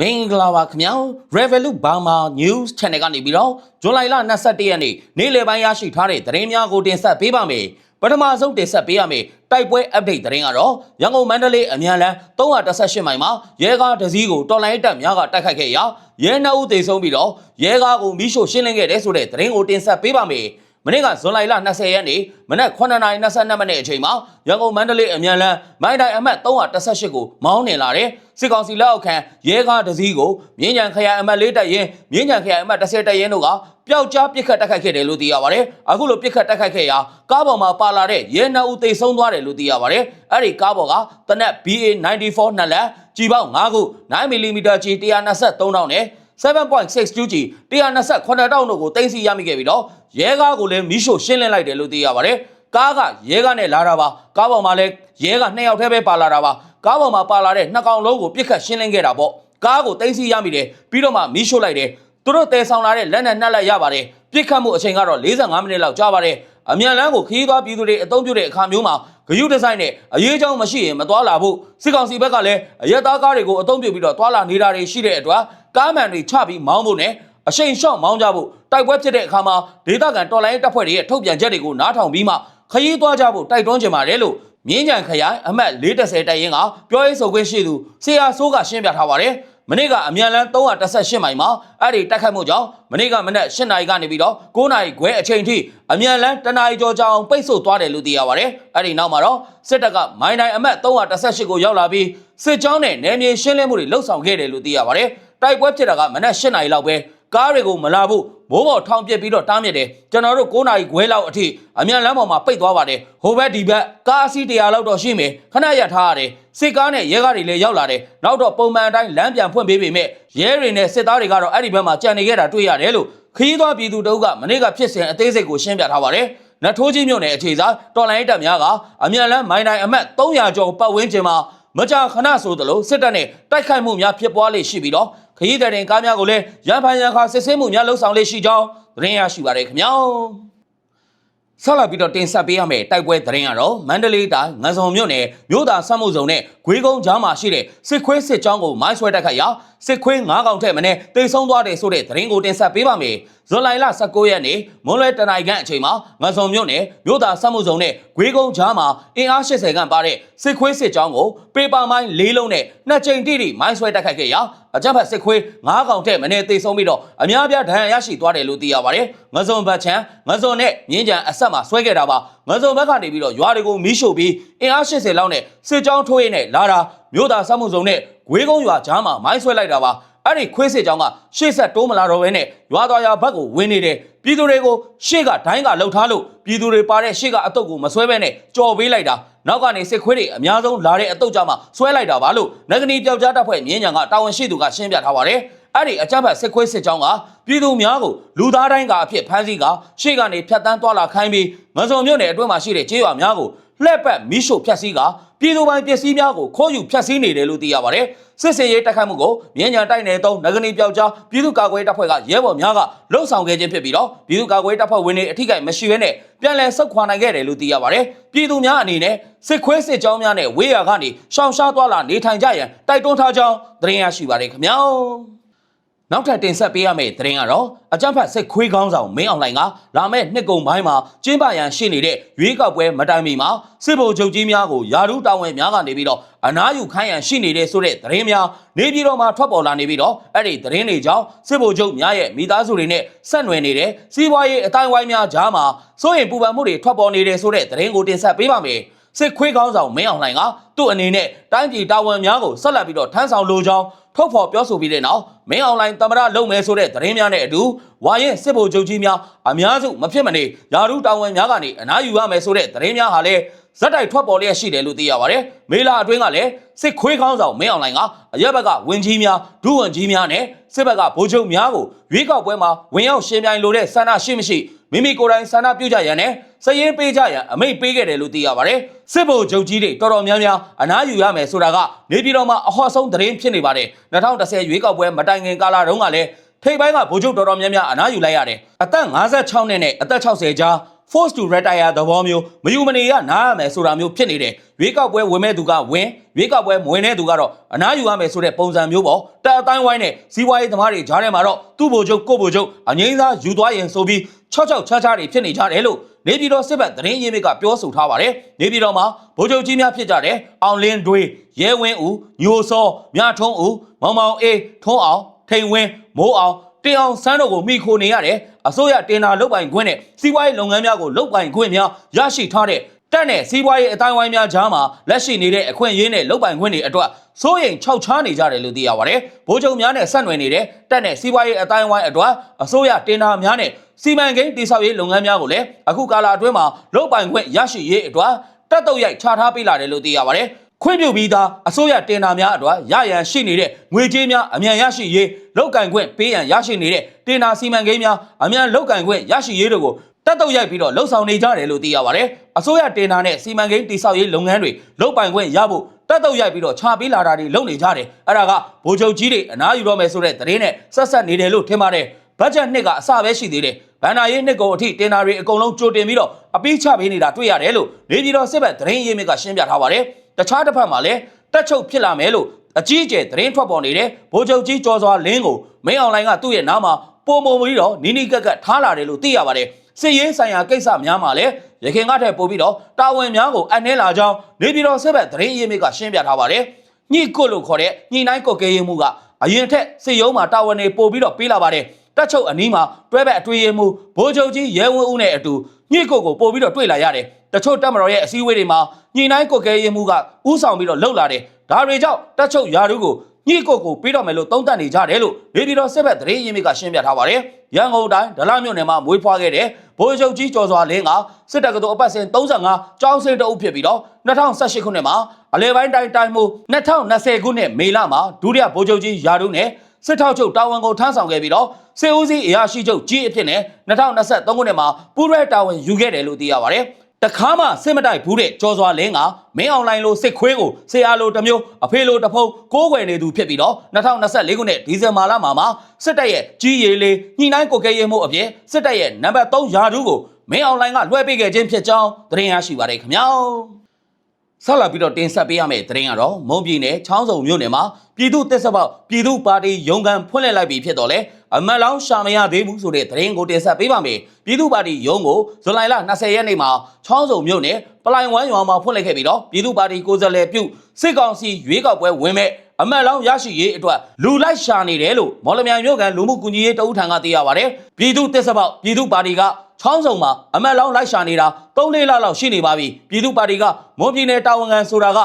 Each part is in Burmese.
မင်္ဂလာပါခင်ဗျာ Revolut Burma News Channel ကနေပြီးတော့ဇွန်လ21ရက်နေ့နေ့လယ်ပိုင်းရရှိထားတဲ့သတင်းများကိုတင်ဆက်ပေးပါမယ်ပထမဆုံးတင်ဆက်ပေးရမယ်တိုက်ပွဲ update သတင်းကတော့ရန်ကုန်မန္တလေးအမြန်လန်း318မိုင်မှာရဲကားတစ်စီးကိုတော်လိုင်းတပ်များကတိုက်ခိုက်ခဲ့ရာရဲနှအုပ်သေဆုံးပြီးတော့ရဲကားကိုမိရှို့ရှင်းလင်းခဲ့တဲ့ဆိုတဲ့သတင်းကိုတင်ဆက်ပေးပါမယ် မနေ့ကဇွန်လ20ရက်နေ့မနက်9:22မိနစ်အချိန်မှာရန်ကုန်မန္တလေးအမြန်လန်းမိုင်းတိုင်းအမှတ်318ကိုမောင်းနေလာတဲ့စစ်ကောင်စီလက်အောက်ခံရဲကားတစ်စီးကိုမြင်းကြံခရိုင်အမှတ်4တပ်ရင်းမြင်းကြံခရိုင်အမှတ်10တပ်ရင်းတို့ကပျောက်ကြားပစ်ခတ်တိုက်ခိုက်ခဲ့တယ်လို့သိရပါတယ်။အခုလိုပစ်ခတ်တိုက်ခိုက်ခဲ့ရာကားပေါ်မှာပါလာတဲ့ရဲနှအုပ်သေဆုံးသွားတယ်လို့သိရပါတယ်။အဲ့ဒီကားပေါ်ကတနက် BA94 နှစ်လက်ကြီးပေါင်း5ခု 9mm ကြီး123တောင်းနဲ့ 7.62G 128တောင်းတို့ကိုတင်စီရမိခဲ့ပြီးတော့ရဲကားကိုလည်းမီးရှို့ရှင်းလင်းလိုက်တယ်လို့သိရပါတယ်။ကားကရဲကားနဲ့လာတာပါ။ကားပေါ်မှာလည်းရဲကနှစ်ယောက်တည်းပဲပါလာတာပါ။ကားပေါ်မှာပါလာတဲ့နှစ်ကောင်လုံးကိုပြစ်ခတ်ရှင်းလင်းခဲ့တာပေါ့။ကားကိုတင်စီရမိတယ်ပြီးတော့မှမီးရှို့လိုက်တယ်။သူတို့တည်ဆောင်လာတဲ့လက်နဲ့နှက်လက်ရပါတယ်။ပြစ်ခတ်မှုအချိန်ကတော့45မိနစ်လောက်ကြာပါတယ်။အမြန်လန်းကိုခရီးသွားပြည်သူတွေအသုံးပြုတဲ့အခါမျိုးမှာ ဂယုဒီဇိုင်းနဲ့အရေးအကြောင်းမရှိရင်မသွားလာဘူးစစ်ကောင်စီဘက်ကလည်းအရက်သားကားတွေကိုအသုံးပြုပြီးတော့သွားလာနေတာတွေရှိတဲ့အတွက်ကားမှန်တွေချပြီးမောင်းဖို့နဲ့အရှိန်လျှော့မောင်းကြဖို့တိုက်ပွဲဖြစ်တဲ့အခါမှာဒေသခံတော်လိုင်းတပ်ဖွဲ့တွေရဲ့ထုတ်ပြန်ချက်တွေကိုနားထောင်ပြီးမှခရီးသွားကြဖို့တိုက်တွန်းကြပါတယ်လို့မြင်းကြံခရိုင်အမှတ်430တိုက်ရင်ကပြောရေးဆိုခွင့်ရှိသူဆေယာဆိုးကရှင်းပြထားပါတယ် မနေ့ကအမြန်လန်း318မိုင်မှာအဲ့ဒီတိုက်ခိုက်မှုကြောင့်မနေ့ကမနက်8နာရီကနေပြီးတော့9နာရီခွဲအချိန်ထိအမြန်လန်းတနာရီကျော်ကြာအောင်ပိတ်ဆို့သွားတယ်လို့သိရပါတယ်။အဲ့ဒီနောက်မှာတော့စစ်တပ်ကမိုင်းတိုင်းအမှတ်318ကိုရောက်လာပြီးစစ်ကြောင်းနဲ့နယ်မြေရှင်းလင်းမှုတွေလှုပ်ဆောင်ခဲ့တယ်လို့သိရပါတယ်။တိုက်ပွဲဖြစ်တာကမနက်8နာရီလောက်ပဲ ကားတွေကိုမလာဘူးမိုးပေါ်ထောင်ပြစ်ပြီးတော့တားမြစ်တယ်ကျွန်တော်တို့9နာရီခွဲလောက်အထိအမြန်လမ်းပေါ်မှာပိတ်သွားပါတယ်ဟိုဘက်ဒီဘက်ကားအစီး100လောက်တော့ရှိမယ်ခဏရထားရတယ်စစ်ကားနဲ့ရဲကားတွေလည်းရောက်လာတယ်နောက်တော့ပုံမှန်အတိုင်းလမ်းပြန်ဖွင့်ပေးပေမဲ့ရဲတွေနဲ့စစ်သားတွေကတော့အဲ့ဒီဘက်မှာကြံနေခဲ့တာတွေ့ရတယ်လို့ခရီးသွားပြည်သူတအုပ်ကမနေ့ကဖြစ်စဉ်အသေးစိတ်ကိုရှင်းပြထားပါတယ်နတ်ထိုးကြီးမြို့နယ်အခြေစားတော်လိုင်းတပ်များကအမြန်လမ်းမိုင်းတိုင်းအမှတ်300ကျော်ပတ်ဝန်းကျင်မှာမကြာခဏဆိုသလိုစစ်တပ်နဲ့တိုက်ခိုက်မှုများဖြစ်ပွားလေရှိပြီးတော့ ခရီးသည်တင်ကားများကိုလည်းရန်ဖန်ရန်ခါစစ်ဆေးမှုများလှုပ်ဆောင်လေရှိကြောင်းသတင်းရရှိပါရခင်ဗျာဆက်လက်ပြီးတော့တင်ဆက်ပေးရမယ့်တိုက်ပွဲသတင်းကတော့မန္တလေးတိုင်းငန်စုံမြို့နယ်မြို့သားစမှုစုံနဲ့ဂွေးကုန်းကြားမှာရှိတဲ့စစ်ခွေးစစ်ကြောင်းကိုမိုင်းဆွဲတိုက်ခိုက်ရာစစ်ခွေး9កောင်ထက်မင်းတိတ်ဆုံးသွားတယ်ဆိုတဲ့သတင်းကိုတင်ဆက်ပေးပါမယ် ဇွန်လ19ရက်နေ့မွန်းလွဲတနင်္ဂနွေအချိန်မှာငန်စုံမြို့နယ်မြို့သားစမှုစုံနဲ့ဂွေးကုန်းကြားမှာအင်အား80ခန့်ပါတဲ့စစ်ခွေးစစ်ကြောင်းကိုပေပါမိုင်း၄လုံးနဲ့နှစ်ကြိမ်တိတိမိုင်းဆွဲတိုက်ခိုက်ခဲ့ရာအကြမ်းဖက်စစ်ခွေး9កောင်ထက်မင်းတိတ်ဆုံးပြီးတော့အများပြားဒဏ်ရာရရှိသွားတယ်လို့သိရပါတယ်ငန်စုံဘတ်ချန်ငန်စုံနဲ့မြင်းကြံအဆက်မှာဆွဲခဲ့တာပါငန်စုံဘက်ကနေပြီးတော့ရွာတွေကိုမီးရှို့ပြီးအင်အား80လောက်နဲ့စစ်ကြောင်းထိုးရင်းနဲ့လာတာမြို့သားစမှုစုံနဲ့ဂွေးကုန်းရွာကြားမှာမိုင်းဆွဲလိုက်တာပါ အဲ့ဒီခွေးစစ်ကြောင်းကရှေ့ဆက်တိုးမလာတော့ဘဲနဲ့ရွာသွားရွာဘက်ကိုဝင်နေတယ်ပြည်သူတွေကိုရှေ့ကဒိုင်းကလှုပ်ထားလို့ပြည်သူတွေပါတဲ့ရှေ့ကအတုပ်ကိုမဆွဲဘဲနဲ့ကြော်ပေးလိုက်တာနောက်ကနေစစ်ခွေးတွေအများဆုံးလာတဲ့အတုပ်ကြမှာဆွဲလိုက်တာပါလို့နဂနီပျောက်ကြားတပ်ဖွဲ့မြင်းညာကတာဝန်ရှိသူကရှင်းပြထားပါတယ်အဲ့ဒီအကြမ်းဖက်စစ်ခွေးစစ်ကြောင်းကပြည်သူများကိုလူသားတိုင်းကအဖြစ်ဖမ်းဆီးကရှေ့ကနေဖြတ်တန်းသွားလာခိုင်းပြီးငစုံမြို့နယ်အတွင်းမှာရှိတဲ့ကျေးရွာများကို လှည့်ပတ်မီးရှို့ဖျက်ဆီးကပြည်သူပိုင်းပစ္စည်းများကိုခိုးယူဖျက်ဆီးနေတယ်လို့သိရပါတယ်စစ်စင်ရေးတိုက်ခိုက်မှုကိုမြင်းညာတိုက်နယ်သုံးနဂနီပျောက်ကြားပြည်သူ့ကာကွယ်တပ်ဖွဲ့ကရဲဘော်များကလှုပ်ဆောင်ခဲ့ခြင်းဖြစ်ပြီးတော့ပြည်သူ့ကာကွယ်တပ်ဖွဲ့ဝင်တွေအထိကိမရှိဘဲနဲ့ပြန်လည်ဆုတ်ခွာနိုင်ခဲ့တယ်လို့သိရပါတယ်ပြည်သူများအနေနဲ့စစ်ခွေးစစ်ကြောင်းများနဲ့ဝေးရကနေရှောင်ရှားသွားလာနေထိုင်ကြရန်တိုက်တွန်းထားကြောင်းသတင်းရရှိပါတယ်ခင်ဗျာ နောက်ထပ်တင်ဆက်ပေးရမယ့်သတင်းကတော့အကြံဖတ်စစ်ခွေးကောင်းဆောင်မင်းအောင်လှိုင်ကလာမယ့်နှစ်ကုံပိုင်းမှာကျင်းပရန်ရှိနေတဲ့ရွေးကောက်ပွဲမတိုင်မီမှာစစ်ဗိုလ်ချုပ်ကြီးများကိုယာရုတာဝန်များကနေပြီးတော့အနားယူခိုင်းရန်ရှိနေတဲ့ဆိုတဲ့သတင်းများနေပြည်တော်မှာထွက်ပေါ်လာနေပြီးတော့အဲ့ဒီသတင်းတွေကြောင့်စစ်ဗိုလ်ချုပ်များရဲ့မိသားစုတွေနဲ့ဆက်နွယ်နေတဲ့စီးပွားရေးအတိုင်းဝိုင်းများကြားမှာစိုးရိမ်ပူပန်မှုတွေထွက်ပေါ်နေတဲ့ဆိုတဲ့သတင်းကိုတင်ဆက်ပေးပါမယ်စစ်ခွေးကောင်းဆောင်မင်းအောင်လှိုင်ကသူ့အနေနဲ့တိုင်းပြည်တာဝန်များကိုဆက်လက်ပြီးတော့ထမ်းဆောင်လိုကြောင်း ထုတ်ဖော်ပြောဆိုပြီးတဲ့နောက်မင်းအွန်လိုင်းသမရလုပ်မယ်ဆိုတဲ့သတင်းများနဲ့အတူဝါရင်စစ်ဗိုလ်ချုပ်ကြီးများအများစုမဖြစ်မနေယာရုတာဝန်များကနေအနားယူရမယ်ဆိုတဲ့သတင်းများဟာလည်း ဇက်တိုက်ထွက်ပေါ်လျက်ရှိတယ်လို့သိရပါတယ်။မေလာအတွင်းကလည်းစစ်ခွေးကောင်းဆောင်မင်းအွန်လိုင်းကအရက်ဘက်ကဝင်ကြီးများဒုဝန်ကြီးများနဲ့စစ်ဘက်ကဗိုလ်ချုပ်များကိုရွေးကောက်ပွဲမှာဝင်ရောက်ရှင်ပြိုင်လိုတဲ့ဆန္ဒရှိမရှိမိမိကိုယ်တိုင်ဆန္ဒပြုကြရန်နဲ့စည်ရင်ပေးကြရန်အမိန့်ပေးခဲ့တယ်လို့သိရပါတယ်။စစ်ဗိုလ်ချုပ်ကြီးတွေတော်တော်များများအနားယူရမယ်ဆိုတာကနေပြည်တော်မှာအဟော့ဆုံးသတင်းဖြစ်နေပါတယ်။2010ရွေးကောက်ပွဲမတိုင်ခင်ကာလတုန်းကလည်းထိပ်ပိုင်းကဗိုလ်ချုပ်တော်တော်များများအနားယူလိုက်ရတယ်။အသက်56နှစ်နဲ့အသက်60ကြား force to retire သဘောမျိုးမယူမနေရနားရမယ်ဆိုတာမျိုးဖြစ်နေတယ်ရွေးကောက်ပွဲဝင်မဲ့သူကဝင်ရွေးကောက်ပွဲမဝင်တဲ့သူကတော့အနားယူရမယ်ဆိုတဲ့ပုံစံမျိုးပေါ့တက်အတိုင်းဝိုင်းနဲ့စီးပွားရေးသမားတွေကြားထဲမှာတော့သူ့ဘိုလ်ချုပ်ကိုယ့်ဘိုလ်ချုပ်အငိမ့်သားယူသွားရင်ဆိုပြီးချော့ချော့ချားချားတွေဖြစ်နေကြတယ်လို့နေပြည်တော်စစ်ဘက်သတင်းရင်းမြစ်ကပြောဆိုထားပါတယ်နေပြည်တော်မှာဗိုလ်ချုပ်ကြီးများဖြစ်ကြတယ်အောင်လင်းတွေရဲဝင်းဦးညိုစောမြထွန်းဦးမောင်မောင်အေးထွန်းအောင်ထိန်ဝင်းမိုးအောင် တင်အောင်စန်းတို့ကိုမိခိုနေရတယ်အစိုးရတင်တာလုတ်ပိုင်ခွင့်နဲ့စီးပွားရေးလုပ်ငန်းများကိုလုတ်ပိုင်ခွင့်များရရှိထားတဲ့တက်နဲ့စီးပွားရေးအတိုင်းဝိုင်းများကြားမှာလက်ရှိနေတဲ့အခွင့်အရေးနဲ့လုတ်ပိုင်ခွင့်တွေအတွက်စိုးရိမ်ခြောက်ခြားနေကြတယ်လို့သိရပါတယ်။ဗိုလ်ချုပ်များနဲ့ဆက်နွယ်နေတဲ့တက်နဲ့စီးပွားရေးအတိုင်းဝိုင်းအတွက်အစိုးရတင်တာများနဲ့စီမံကိန်းတိစောက်ရေးလုပ်ငန်းများကိုလည်းအခုကာလအတွင်းမှာလုတ်ပိုင်ခွင့်ရရှိရေးအတွက်တက်တုတ်ရိုက်ချထားပေးလာတယ်လို့သိရပါတယ်။ ခွင့်ပြုပြီးသားအစိုးရတင်တာများအတွက်ရရန်ရှိနေတဲ့ငွေကြေးများအမြန်ရရှိရေးလောက်ကင်ခွင့်ပေးရန်ရရှိနေတဲ့တင်တာစီမံကိန်းများအမြန်လောက်ကင်ခွင့်ရရှိရေးတို့ကိုတက်တော့ရိုက်ပြီးတော့လှုပ်ဆောင်နေကြတယ်လို့သိရပါတယ်။အစိုးရတင်တာနဲ့စီမံကိန်းတိစောက်ရေးလုပ်ငန်းတွေလောက်ပိုင်ခွင့်ရဖို့တက်တော့ရိုက်ပြီးတော့ခြာပေးလာတာတွေလုပ်နေကြတယ်။အဲ့ဒါကဗိုလ်ချုပ်ကြီးတွေအနားယူတော့မယ်ဆိုတဲ့သတင်းနဲ့ဆက်ဆက်နေတယ်လို့ထင်ပါတယ်။ ဘတ်ဂျက်နှစ်ကအစပဲရှိသေးတယ်။ဘန်နာရေးနှစ်ကုန်အထိတင်တာတွေအကုန်လုံးကြိုတင်ပြီးတော့အပိချပေးနေတာတွေ့ရတယ်လို့နေပြည်တော်စစ်ဘက်သတင်းရင်းမြစ်ကရှင်းပြထားပါတယ်။တခြားတစ်ဖက်မှာလည်းတက်ချုပ်ဖြစ်လာမယ်လို့အကြီးအကျယ်သတင်းထွက်ပေါ်နေတဲ့ဗိုလ်ချုပ်ကြီးကျော်စွာလင်းကိုမင်းအွန်လိုင်းကသူ့ရဲ့နားမှာပုံပုံပြီးတော့နီးနီးကက်ကက်ထားလာတယ်လို့သိရပါတယ်။စစ်ရေးဆိုင်ရာကိစ္စများမှာလည်းရခင်ကထက်ပိုပြီးတော့တာဝန်များကိုအနှဲလာကြောင်းနေပြည်တော်စစ်ဘက်သတင်းရင်းမြစ်ကရှင်းပြထားပါတယ်။ညှိကုတ်လို့ခေါ်တဲ့ညှိနှိုင်းကုတ်ကဲရေးမှုကအရင်ထက်စစ်ရုံးမှာတာဝန်တွေပို့ပြီးတော့ပေးလာပါတယ်။ တက်ချုပ်အနီးမှာတွဲဘက်အတွေ့အမှုဗိုလ်ချုပ်ကြီးရဲဝင်းဦးနဲ့အတူညှိကုတ်ကိုပို့ပြီးတော့တွေ့လာရတယ်။တချို့တက်မတော်ရဲ့အစည်းအဝေးတွေမှာညှိနှိုင်းကုတ်ကဲရေးမှုကဥဆောင်ပြီးတော့လှုပ်လာတယ်။ဒါတွေကြောင့်တက်ချုပ်ယာရုကိုညှိကုတ်ကိုပေးတော့မယ်လို့သုံးသပ်နေကြတယ်လို့နေပြည်တော်စစ်ဘက်သတင်းရင်းမြစ်ကရှင်းပြထားပါတယ်။ရန်ကုန်တိုင်းဒလမြို့နယ်မှာမွေးဖွားခဲ့တဲ့ဗိုလ်ချုပ်ကြီးကျော်စွာလင်းကစစ်တပ်ကတော်အပတ်စဉ်35ကျောင်းစင်းတအုပ်ဖြစ်ပြီးတော့2018ခုနှစ်မှာအလဲပိုင်းတိုင်းတိုင်းမှု2020ခုနှစ်မေလမှာဒုတိယဗိုလ်ချုပ်ကြီးယာရုနဲ့ စစ်ထောက်ချုပ်တာဝန်ကိုထမ်းဆောင်ခဲ့ပြီးတော့စစ်ဦးစီးအရာရှိချုပ်ကြီးအဖြစ်နဲ့2023ခုနှစ်မှာပူးရဲတာဝန်ယူခဲ့တယ်လို့သိရပါတယ်။တခါမှစစ်မတိုက်ဘူးတဲ့ကျော်စွာလင်းကမင်းအွန်လိုင်းလိုစစ်ခွေးကိုဆရာလိုတစ်မျိုးအဖေလိုတစ်ဖုံကိုးကွယ်နေသူဖြစ်ပြီးတော့2024ခုနှစ်ဒီဇင်ဘာလမှာမှာစစ်တပ်ရဲ့ကြီးရည်လေးညှိနှိုင်းကိုကဲရေးမှုအပြင်စစ်တပ်ရဲ့နံပါတ်3ယာဒူးကိုမင်းအွန်လိုင်းကလွှဲပေးခဲ့ခြင်းဖြစ်ကြောင်းသတင်းရရှိပါတယ်ခင်ဗျာ။ ဆက်လာပြီးတော့တင်ဆက်ပေးရမယ့်သတင်းကတော့မုံပြည်နယ်ချောင်းစုံမြို့နယ်မှာပြည်သူ့တက်ဆက်ပေါက်ပြည်သူ့ပါတီရုံးကန်ဖွင့်လှစ်လိုက်ပြီဖြစ်တော့လေအမတ်လောင်းရှာမရသေးဘူးဆိုတဲ့သတင်းကိုတင်ဆက်ပေးပါမယ်ပြည်သူ့ပါတီရုံးကိုဇူလိုင်လ20ရက်နေ့မှာချောင်းစုံမြို့နယ်ပလိုင်ဝမ်ရွာမှာဖွင့်လှစ်ခဲ့ပြီးတော့ပြည်သူ့ပါတီကိုယ်စားလှယ်ပြုစစ်ကောင်စီရွေးကောက်ပွဲဝင်မဲ့အမတ်လောင်းရရှိရေးအတွက်လူလိုက်ရှာနေတယ်လို့မော်လမြိုင်မြို့ကန်လူမှုကူညီရေးတအုပ်ထံကသိရပါတယ်ပြည်သူ့တက်ဆက်ပေါက်ပြည်သူ့ပါတီက ချောင်းစုံမှာအမတ်လောင်းလိုက်ရှာနေတာ၃-၄လလောက်ရှိနေပါပြီပြည်သူ့ပါတီကမွန်ပြည်နယ်တာဝန်ခံဆိုတာက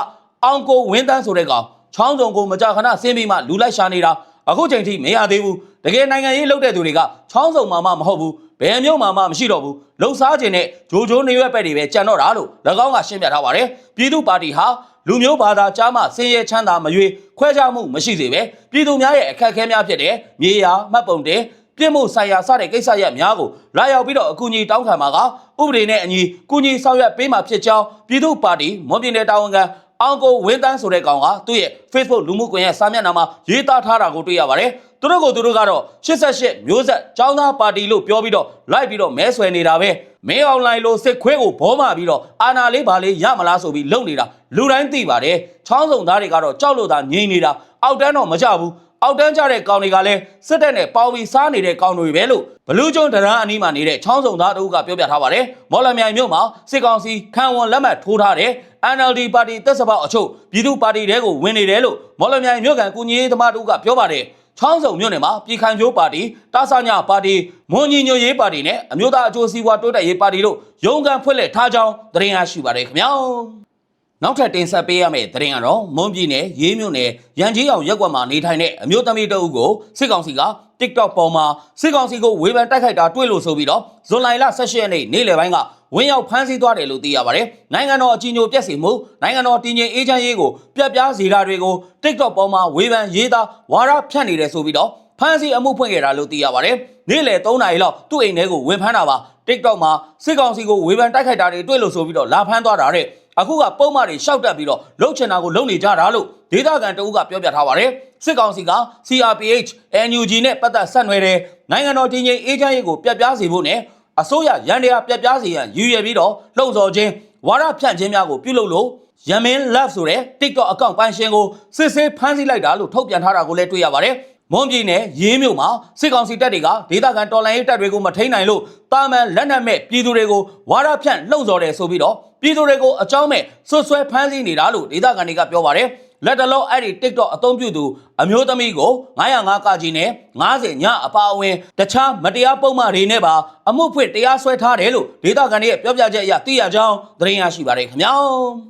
အောင်ကိုဝင်းတန်းဆိုတဲ့ကောင်ချောင်းစုံကိုမကြာခဏဆင်းပြီးမှလူလိုက်ရှာနေတာအခုချိန်ထိမရသေးဘူးတကယ်နိုင်ငံရေးလုပ်တဲ့သူတွေကချောင်းစုံမှာမှမဟုတ်ဘူးဘယ်မျိုးမှမှမရှိတော့ဘူးလှုပ်ရှားခြင်းနဲ့ဂျိုဂျိုနေရွက်ပဲတွေပဲကြံတော့တာလို့၎င်းကရှင်းပြထားပါတယ်ပြည်သူ့ပါတီဟာလူမျိုးဘာသာကြားမှဆင်းရဲချမ်းသာမရွေးခွဲခြားမှုမရှိစေပဲပြည်သူများရဲ့အခက်အခဲများဖြစ်တဲ့မြေယာမှတ်ပုံတင် ပြစ်မှုဆိုင်ရာစတဲ့ကိစ္စရပ်များကိုလာရောက်ပြီးတော့အကူအညီတောင်းခံမှာကဥပဒေနဲ့အညီကူညီဆောင်ရွက်ပေးမှာဖြစ်ကြောင်းပြည်သူ့ပါတီမွန်ပြည်နယ်တာဝန်ခံအောင်ကိုဝင်းတန်းဆိုတဲ့ကောင်ကသူ့ရဲ့ Facebook လူမှုကွန်ရက်စာမျက်နှာမှာရေးသားထားတာကိုတွေ့ရပါတယ်။သူတို့ကိုသူတို့ကတော့88မျိုးဆက်ចောင်းသားပါတီလို့ပြောပြီးတော့လိုက်ပြီးတော့မဲဆွယ်နေတာပဲ။မင်းအွန်လိုင်းလို့စစ်ခွဲကိုဘောမာပြီးတော့အာနာလေးပါလေးရမလားဆိုပြီးလုံနေတာလူတိုင်းသိပါတယ်။ချောင်းစုံသားတွေကတော့ကြောက်လို့သာငြိမ်နေတာအောက်တန်းတော့မကြဘူး။ အောက်တန်းကြတဲ့ကောင်တွေကလည်းစစ်တပ်နဲ့ပေါင်းပြီးစားနေတဲ့ကောင်တွေပဲလို့ဘလူးကျွန်းတရန်အနီးမှာနေတဲ့ချောင်းစုံသားတို့ကပြောပြထားပါတယ်။မော်လမြိုင်မြို့မှာစစ်ကောင်စီခံဝန်လက်မှတ်ထိုးထားတဲ့ NLD ပါတီတက်စပေါက်အချို့ပြည်သူ့ပါတီတဲကိုဝင်နေတယ်လို့မော်လမြိုင်မြို့ကန်ကုညီရေးသမားတို့ကပြောပါတယ်။ချောင်းစုံမြို့နယ်မှာပြည်ခိုင်ဖြိုးပါတီတာဆာညာပါတီမွန်ညီညွတ်ရေးပါတီနဲ့အမျိုးသားအကျိုးစီးပွားတိုးတက်ရေးပါတီတို့ရုံးကန်ဖွင့်လှစ်ထားကြောင်းသတင်းရရှိပါတယ်ခင်ဗျာ။ နောက်ထပ်တင်ဆက်ပေးရမယ့်သတင်းကတော့မွန်ပြည်နယ်ရေးမြို့နယ်ရန်ကြီးအောင်ရက်ကွက်မှာနေထိုင်တဲ့အမျိုးသမီးတအုပ်ကိုစစ်ကောင်စီက TikTok ပေါ်မှာစစ်ကောင်စီကိုဝေဖန်တိုက်ခိုက်တာတွေ့လို့ဆိုပြီးတော့ဇွန်လ18ရက်နေ့နေ့လယ်ပိုင်းကဝင်းရောက်ဖမ်းဆီးသွားတယ်လို့သိရပါတယ်။နိုင်ငံတော်အကြီးအကျယ်ပြက်စီမှုနိုင်ငံတော်တည်ငြိမ်အေးချမ်းရေးကိုပြက်ပြားစေတာတွေကို TikTok ပေါ်မှာဝေဖန်ရေးသားဝါဒဖြန့်နေတယ်ဆိုပြီးတော့ဖမ်းဆီးအမှုဖွင့်ခဲ့တာလို့သိရပါတယ်။နေ့လယ်3နာရီလောက်သူ့အိမ်ထဲကိုဝင်ဖမ်းတာပါ။ TikTok မှာစစ်ကောင်စီကိုဝေဖန်တိုက်ခိုက်တာတွေတွေ့လို့ဆိုပြီးတော့လာဖမ်းသွားတာတဲ့။ အခုကပုံမှန်တွေရှောက်တက်ပြီးတော့လှုပ်ချင်တာကိုလှုပ်နေကြတာလို့ဒေသခံတအုပ်ကပြောပြထားပါတယ်စစ်ကောင်စီက CRPH NUG နဲ့ပတ်သက်ဆက်နွယ်တဲ့နိုင်ငံတော်တည်ငြိမ်အေးချမ်းရေးကိုပြတ်ပြားစေဖို့နဲ့အစိုးရရန်တရားပြတ်ပြားစီရန်ရည်ရွယ်ပြီးတော့လှုံ့ဆော်ခြင်းဝါဒဖြန့်ခြင်းများကိုပြုလုပ်လို့ရမင်း love ဆိုတဲ့ TikTok အကောင့်ပိုင်ရှင်ကိုစစ်ဆေးဖမ်းဆီးလိုက်တာလို့ထုတ်ပြန်ထားတာကိုလည်းတွေ့ရပါတယ်။ မွန်ပြည်နယ်ရေးမြို့မှာစစ်ကောင်စီတပ်တွေကဒေသခံတော်လှန်ရေးတပ်တွေကိုမထိန်နိုင်လို့တာမန်လက်နက်မဲ့ပြည်သူတွေကိုဝါဒဖြန့်လှုံ့ဆော်တယ်ဆိုပြီးတော့ပြည်သူတွေကိုအကြောင်းမဲ့ဆွဆွဲဖမ်းဆီးနေတာလို့ဒေသခံတွေကပြောပါတယ်။လက်တလုံးအဲ့ဒီ TikTok အသုံးပြုသူအမျိုးသမီးကို905ကကြီးနဲ့90ညအပါအဝင်တခြားမတရားပုံမှန်တွေနဲ့ပါအမှုဖွင့်တရားစွဲထားတယ်လို့ဒေသခံတွေရဲ့ပြောပြချက်အရသိရကြောင်းသတင်းရရှိပါတယ်ခင်ဗျာ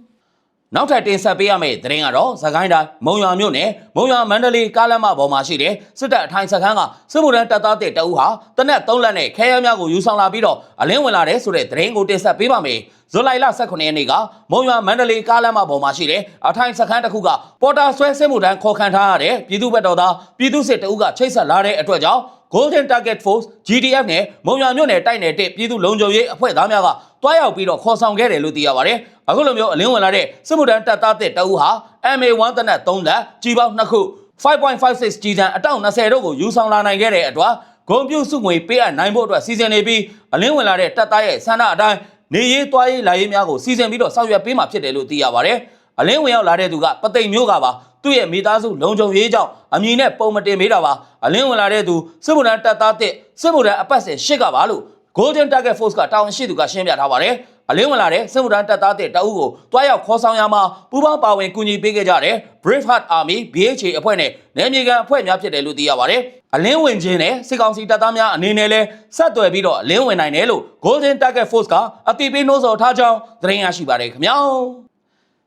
။ နောက်ထပ်တင်ဆက်ပေးရမယ့်သတင်းကတော့သခိုင်းတိုင်းမုံရွာမြို့နယ်မုံရွာမန္တလေးကားလမ်းမပေါ်မှာရှိတဲ့စစ်တပ်အထိုင်စခန်းကစစ်မှုထမ်းတပ်သားတဲ့တအူးဟာတနက်၃လက်နဲ့ခဲရများကိုယူဆောင်လာပြီးတော့အလင်းဝင်လာတဲ့ဆိုတဲ့သတင်းကိုတင်ဆက်ပေးပါမယ်။ဇူလိုင်လ18ရက်နေ့ကမုံရွာမန္တလေးကားလမ်းမပေါ်မှာရှိတဲ့အထိုင်စခန်းတစ်ခုကပေါ်တာဆွဲစစ်မှုထမ်းခေါ်ခံထားရတဲ့ပြည်သူ့ဘက်တော်သားပြည်သူ့စစ်တအူးကချိတ်ဆက်လာတဲ့အတွက်ကြောင့် Golden Target Force GDF နဲ့မုံရွာမြို့နယ်တိုက်နယ်တဲ့ပြည်သူ့လုံခြုံရေးအဖွဲ့သားများကတွားရောက်ပြီးတော့ခေါ်ဆောင်ခဲ့တယ်လို့သိရပါတယ်။အခုလိုမျိုးအလင်းဝင်လာတဲ့စစ်မှုထမ်းတပ်သားတဲ့တအူးဟာ MA1 တနက်3လက်ကြီးပေါင်း2ခု5.56ကြီးတန်းအတောက်20တို့ကိုယူဆောင်လာနိုင်ခဲ့တဲ့အတွက်ဂုံပြုစုငွေပေးအပ်နိုင်ဖို့အတွက်စီစဉ်နေပြီးအလင်းဝင်လာတဲ့တပ်သားရဲ့ဆန္ဒအတိုင်းနေရေးတွားရေးလာရေးများကိုစီစဉ်ပြီးတော့ဆောင်ရွက်ပေးမှာဖြစ်တယ်လို့သိရပါတယ်။ အလင်းဝင်ရောက်လာတဲ့သူကပသိမ်မျိုးကပါသူ့ရဲ့မိသားစုလုံခြုံရေးကြောင့်အမည်နဲ့ပုံမတင်ပေးတာပါအလင်းဝင်လာတဲ့သူစစ်ဗိုလ်တန်းတပ်သားတဲ့စစ်ဗိုလ်တန်းအပတ်စဉ်ရှစ်ကပါလို့ Golden Target Force ကတာဝန်ရှိသူကရှင်းပြထားပါတယ်အလင်းဝင်လာတဲ့စစ်ဗိုလ်တန်းတပ်သားတဲ့တအုပ်ကိုတွားရောက်ခေါ်ဆောင်ရမှာပူးပေါင်းပါဝင်ကူညီပေးခဲ့ကြတဲ့ Brave Heart Army BHA အဖွဲ့နဲ့နယ်မြေခံအဖွဲ့များဖြစ်တယ်လို့သိရပါတယ်အလင်းဝင်ခြင်းနဲ့စစ်ကောင်စီတပ်သားများအနေနဲ့လဲဆက်သွယ်ပြီးတော့အလင်းဝင်နိုင်တယ်လို့ Golden Target Force ကအတိပေးနှိုးဆော်ထားကြောင်းသတင်းရရှိပါတယ်ခင်ဗျာ